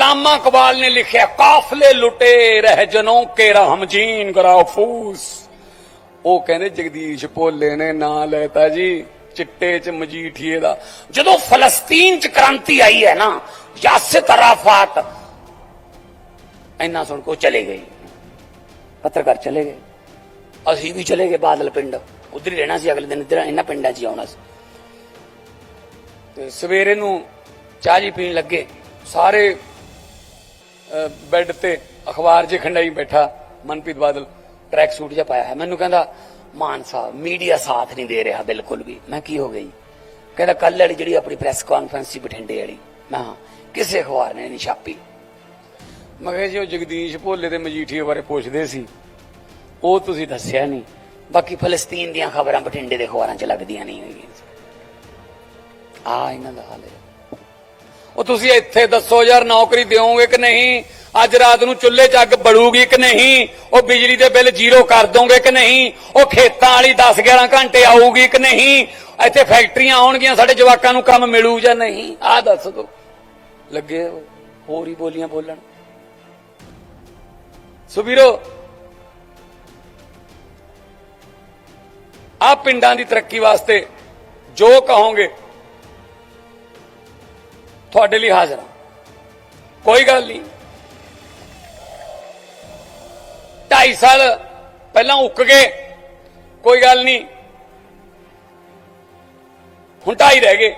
ਅਲਾਮਾ ਕਬਾਲ ਨੇ ਲਿਖਿਆ, ਕਾਫਲੇ ਲੁਟੇ ਰਹਿ ਜਨੋਂ ਕੇ ਰਹਿਮਜੀਨ ਉਹ ਕਹਿੰਦੇ, ਜਗਦੀਸ਼ ਭੋਲੇ ਨੇ ਨਾਂ ਲੈਤਾ ਜੀ, ਚਿੱਟੇ ਚ ਮਜੀਠੀਏ ਦਾ। ਜਦੋਂ ਫਲਸਤੀਨ ਚ ਕ੍ਰਾਂਤੀ ਆਈ ਹੈ ਨਾ ਯਾਸਿਰ ਤਰਾਫਾਤ, ਇੰਨਾ ਸੁਣ ਕੋ ਚਲੇ ਗਏ। ਪੱਤਰਕਾਰ ਚਲੇ ਗਏ। ਅਸੀਂ ਵੀ ਚਲੇ ਗਏ ਬਾਦਲ ਪਿੰਡ। ਉਧਰ ਹੀ ਰਹਿਣਾ ਸੀ, ਅਗਲੇ ਦਿਨ ਇੱਧਰ ਇਹਨਾਂ ਪਿੰਡਾਂ 'ਚ ਹੀ ਆਉਣਾ ਸੀ। ਤੇ ਸਵੇਰੇ ਨੂੰ ਚਾਹ ਜੀ ਪੀਣ ਲੱਗੇ। ਸਾਰੇ ਬੈੱਡ ਤੇ ਅਖਬਾਰ ਜੇ ਖੰਡਾਈ ਬੈਠਾ, ਮਨਪ੍ਰੀਤ ਬਾਦਲ ਟਰੈਕ ਸੂਟ ਜਿਹਾ ਪਾਇਆ ਹੈ। ਮੈਨੂੰ ਕਹਿੰਦਾ, ਮਾਨ ਸਾਹਿਬ ਮੀਡੀਆ ਸਾਥ ਨਹੀਂ ਦੇ ਰਿਹਾ ਬਿਲਕੁਲ ਵੀ। ਮੈਂ ਕੀ ਹੋ ਗਈ ਕਹਿੰਦਾ ਕੱਲ ਵਾਲੀ ਜਿਹੜੀ ਆਪਣੀ ਪ੍ਰੈਸ ਕਾਨਫਰੰਸ ਸੀ ਬਠਿੰਡੇ ਵਾਲੀ। ਮੈਂ ਕਿਸੇ ਅਖਬਾਰ ਨੇ ਨਹੀਂ ਛਾਪੀ? ਮੈਂ ਕਿਹਾ, ਜੀ, ਉਹ ਜਗਦੀਸ਼ ਭੋਲੇ ਦੇ ਮਜੀਠੀਏ ਬਾਰੇ ਪੁੱਛਦੇ ਸੀ। ਉਹ ਤੁਸੀਂ ਦੱਸਿਆ ਨਹੀਂ। ਬਾਕੀ ਫਲਸਤੀਨ ਦੀਆਂ ਖਬਰਾਂ ਬਠਿੰਡੇ ਦੇ ਅਖਬਾਰਾਂ 'ਚ ਲੱਗਦੀਆਂ ਨਹੀਂ ਹੋਈਆਂ ਆ, ਇਹਨਾਂ ਦਾ ਹਾਲ ਹੈ। ਉਹ ਤੁਸੀਂ ਇੱਥੇ ਦੱਸੋ ਯਾਰ ਨੌਕਰੀ ਦਿਓਗੇ ਕਿ ਨਹੀਂ? ਅੱਜ ਰਾਤ ਨੂੰ ਚੁੱਲ੍ਹੇ 'ਚ ਅੱਗ ਬੜੂਗੀ ਕਿ ਨਹੀਂ? ਉਹ ਬਿਜਲੀ ਦੇ ਬਿੱਲ ਜ਼ੀਰੋ ਕਰ ਦੋਗੇ ਕਿ ਨਹੀਂ? ਉਹ ਖੇਤਾਂ ਵਾਲੀ 10 11 ਘੰਟੇ ਆਊਗੀ ਕਿ ਨਹੀਂ? ਇੱਥੇ ਫੈਕਟਰੀਆਂ ਆਉਣਗੀਆਂ, ਸਾਡੇ ਜਵਾਕਾਂ ਨੂੰ ਕੰਮ ਮਿਲੂ ਜਾਂ ਨਹੀਂ? ਆਹ ਦੱਸ ਦੋ। ਲੱਗੇ ਹੋਰ ਹੀ ਬੋਲੀਆਂ ਬੋਲਣ। ਸੁਬੀਰੋ ਆ ਪਿੰਡਾਂ ਦੀ ਤਰੱਕੀ ਵਾਸਤੇ ਜੋ ਕਹੋਗੇ ਤੁਹਾਡੇ ਲਈ ਹਾਜ਼ਰ ਹਾਂ। ਕੋਈ ਗੱਲ ਨਹੀਂ। 2.5 ਸਾਲ ਪਹਿਲਾਂ ਉੱਕ ਗਏ। ਕੋਈ ਗੱਲ ਨਹੀਂ। ਹੁਣ ਢਾਈ ਰਹਿ ਗਏ।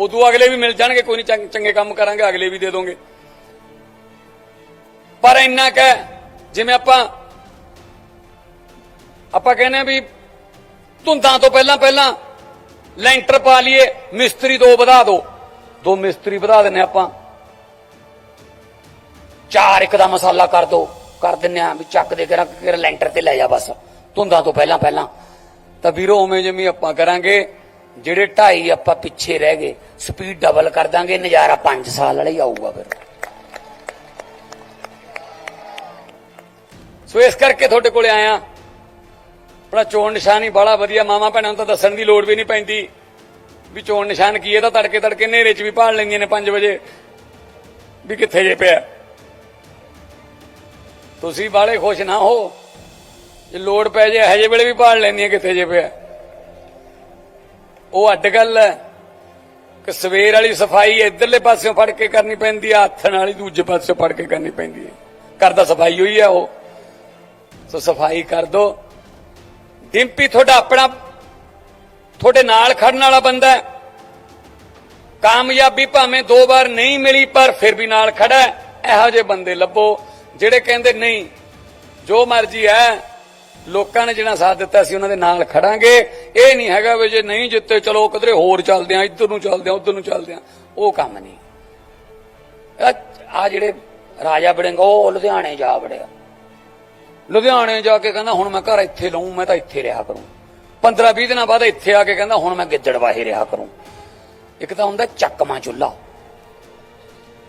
ਉਦੋਂ ਅਗਲੇ ਵੀ ਮਿਲ ਜਾਣਗੇ, ਕੋਈ ਨਹੀਂ, ਚੰਗ- ਚੰਗੇ ਕੰਮ ਕਰਾਂਗੇ, ਅਗਲੇ ਵੀ ਦੇ ਦੋਗੇ। ਪਰ ਇੰਨਾ ਕਹਿ ਜਿਵੇਂ ਆਪਾਂ ਆਪਾਂ ਕਹਿੰਦੇ ਆ ਵੀ ਧੁੰਦਾਂ ਤੋਂ ਪਹਿਲਾਂ ਪਹਿਲਾਂ ਲੈਂਟਰ ਪਾ ਲਈਏ, ਮਿਸਤਰੀ ਦੋ ਵਧਾ ਦਿਓ ਦੋ ਮਿਸਤਰੀ ਵਧਾ ਦਿੰਨੇ ਆਪਾਂ। ਚਾਰ ਇੱਕ ਦਾ ਮਸਾਲਾ ਕਰ ਦੋ, ਕਰ ਦਿੰਨੇ ਆ ਵੀ ਚੱਕ ਦੇ ਕਰਾਂ ਕਿ ਲੈਂਟਰ ਤੇ ਲੈ ਜਾ ਬਸ। ਧੁੰਦਾਂ ਤੋਂ ਪਹਿਲਾਂ ਪਹਿਲਾਂ। ਤਾਂ ਵੀਰੋ, ਉਵੇਂ ਜਿਵੇਂ ਆਪਾਂ ਕਰਾਂਗੇ, ਜਿਹੜੇ ਢਾਈ ਆਪਾਂ ਪਿੱਛੇ ਰਹਿ ਗਏ, ਸਪੀਡ ਡਬਲ ਕਰ ਦਾਂਗੇ, ਨਜ਼ਾਰਾ 5 ਸਾਲ ਵਾਲਾ ਹੀ ਆਊਗਾ ਫਿਰ। ਸੋ ਇਸ ਕਰਕੇ ਤੁਹਾਡੇ ਕੋਲੇ ਆਇਆ। ਆਪਣਾ ਚੋਣ ਨਿਸ਼ਾਨੀ ਹੀ ਬੜਾ ਵਧੀਆ ਮਾਮਾ ਭੈਣਾਂ ਨੂੰ ਤਾਂ ਦੱਸਣ ਦੀ ਲੋੜ ਵੀ ਨਹੀਂ ਪੈਂਦੀ। ਵੀ ਚੋਣ ਨਿਸ਼ਾਨ ਕੀ ਹੈ ਤਾਂ ਤੜਕੇ ਤੜਕੇ ਹਨੇਰੇ 'ਚ ਵੀ ਭਾਲ ਲੈਂਦੀਆਂ ਨੇ 5 ਵਜੇ। ਵੀ ਕਿੱਥੇ ਜੇ ਪਿਆ। ਤੁਸੀਂ ਬਾਲੇ ਖੁਸ਼ ਨਾ ਹੋ। ਜੇ ਲੋੜ ਪੈ ਜੇ, ਇਹੋ ਜਿਹੇ ਵੇਲੇ ਵੀ ਭਾਲ ਲੈਂਦੀਆਂ ਕਿੱਥੇ ਜੇ ਪਿਆ। ਉਹ ਅੱਡ ਗੱਲ ਹੈ ਕਿ ਸਵੇਰ ਵਾਲੀ ਸਫ਼ਾਈ ਇਧਰਲੇ ਪਾਸਿਓਂ ਫੜ ਕੇ ਕਰਨੀ ਪੈਂਦੀ ਆ ਹੱਥਣ ਵਾਲੀ ਦੂਜੇ ਪਾਸਿਓਂ ਫੜ ਕੇ ਕਰਨੀ ਪੈਂਦੀ ਹੈ। ਘਰ ਦਾ ਸਫ਼ਾਈ ਹੋਈ ਆ ਉਹ। ਸੋ ਸਫ਼ਾਈ ਕਰ ਦੋ। ਡਿੰਪੀ, ਤੁਹਾਡਾ ਆਪਣਾ ਤੁਹਾਡੇ ਨਾਲ ਖੜਨ ਵਾਲਾ ਬੰਦਾ ਹੈ। ਕਾਮਯਾਬੀ ਭਾਵੇਂ ਦੋ ਵਾਰ ਨਹੀਂ ਮਿਲੀ, ਪਰ ਫਿਰ ਵੀ ਨਾਲ ਖੜਾ ਹੈ। ਇਹੋ ਜਿਹੇ ਬੰਦੇ ਲੱਭੋ, ਜਿਹੜੇ ਕਹਿੰਦੇ, ਨਹੀਂ, ਜੋ ਮਰਜ਼ੀ ਹੈ, ਲੋਕਾਂ ਨੇ ਜਿਹੜਾ ਸਾਥ ਦਿੱਤਾ ਸੀ, ਉਹਨਾਂ ਦੇ ਨਾਲ ਖੜਾਂਗੇ। ਇਹ ਨਹੀਂ ਹੈਗਾ ਵੀ ਜੇ ਨਹੀਂ ਜਿੱਤੇ, ਚਲੋ ਕਿਧਰੇ ਹੋਰ ਚੱਲਦੇ ਆ ਇੱਧਰ ਨੂੰ ਚੱਲਦੇ ਆ ਉੱਧਰ ਨੂੰ ਚੱਲਦੇ ਆ ਉਹ ਕੰਮ ਨਹੀਂ। ਆ ਜਿਹੜੇ ਰਾਜਾ ਬੜਿੰਗਾ ਉਹ ਲੁਧਿਆਣੇ ਜਾ ਵੜਿਆ। ਲੁਧਿਆਣੇ ਜਾ ਕੇ ਕਹਿੰਦਾ, ਹੁਣ ਮੈਂ ਘਰ ਇੱਥੇ ਲਊਂ, ਮੈਂ ਤਾਂ ਇੱਥੇ ਰਿਹਾ ਕਰੂੰ। 15 20 ਦਿਨਾਂ ਬਾਅਦ ਇੱਥੇ ਆ ਕੇ ਕਹਿੰਦਾ, ਹੁਣ ਮੈਂ ਗਿੱਦੜਵਾਹੀ ਰਿਹਾ ਕਰੂੰ। ਇੱਕ ਤਾਂ ਹੁੰਦਾ ਚੱਕਮਾ ਚੁੱਲਾ।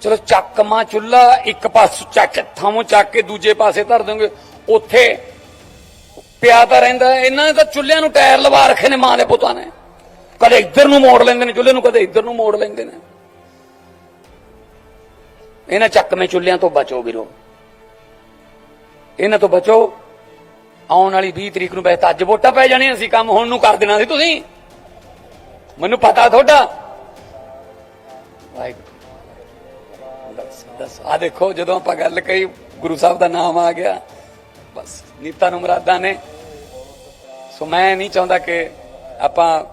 ਚਲੋ ਚੱਕਮਾ ਚੁੱਲਾ ਇੱਕ ਪਾਸ ਚੱਕ ਥਾਂ ਚੱਕ ਕੇ ਦੂਜੇ ਪਾਸੇ ਧਰ ਦੋਗੇ ਉੱਥੇ ਪਿਆ ਤਾਂ ਰਹਿੰਦਾ ਇਹਨਾਂ ਨੇ ਤਾਂ ਚੁੱਲ੍ਹਿਆਂ ਨੂੰ ਟਾਇਰ ਲਵਾ ਰੱਖੇ ਨੇ ਮਾਂ ਦੇ ਪੁੱਤਾਂ ਨੇ। ਕਦੇ ਇੱਧਰ ਨੂੰ ਮੋੜ ਲੈਂਦੇ ਨੇ ਚੁੱਲ੍ਹੇ ਨੂੰ, ਕਦੇ ਇੱਧਰ ਨੂੰ ਮੋੜ ਲੈਂਦੇ ਨੇ। ਇਹਨਾਂ ਚੱਕਵੇਂ ਚੁੱਲਿਆਂ ਤੋਂ ਬਚੋ ਵੀਰੋ। ਇਹਨਾਂ ਤੋਂ ਬਚੋ। ਆਉਣ ਵਾਲੀ 20 ਤਰੀਕ ਨੂੰ ਵੈਸੇ ਤਾਂ ਅੱਜ ਵੋਟਾਂ ਪੈ ਜਾਣੀਆਂ ਸੀ, ਕੰਮ ਹੁਣ ਨੂੰ ਕਰ ਦੇਣਾ ਸੀ ਤੁਸੀਂ। ਮੈਨੂੰ ਪਤਾ ਤੁਹਾਡਾ। ਵਾਹਿਗੁਰੂ। ਦੱਸ ਦੱਸ। ਆ ਦੇਖੋ, ਜਦੋਂ ਆਪਾਂ ਗੱਲ ਕਹੀ, ਗੁਰੂ ਸਾਹਿਬ ਦਾ ਨਾਮ ਆ ਗਿਆ। ਬਸ, ਨੀਤਾ ਨੂੰ ਮੁਰਾਦਾਂ ਨੇ। ਸੋ ਮੈਂ ਨਹੀਂ ਚਾਹੁੰਦਾ ਕਿ ਆਪਾਂ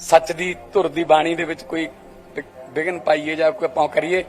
ਸੱਚ ਦੀ ਧੁਰ ਦੀ ਬਾਣੀ ਦੇ ਵਿੱਚ ਕੋਈ ਵਿ- ਵਿਘਨ ਪਾਈਏ ਜਾਂ ਕੋਈ ਆਪਾਂ ਕਰੀਏ।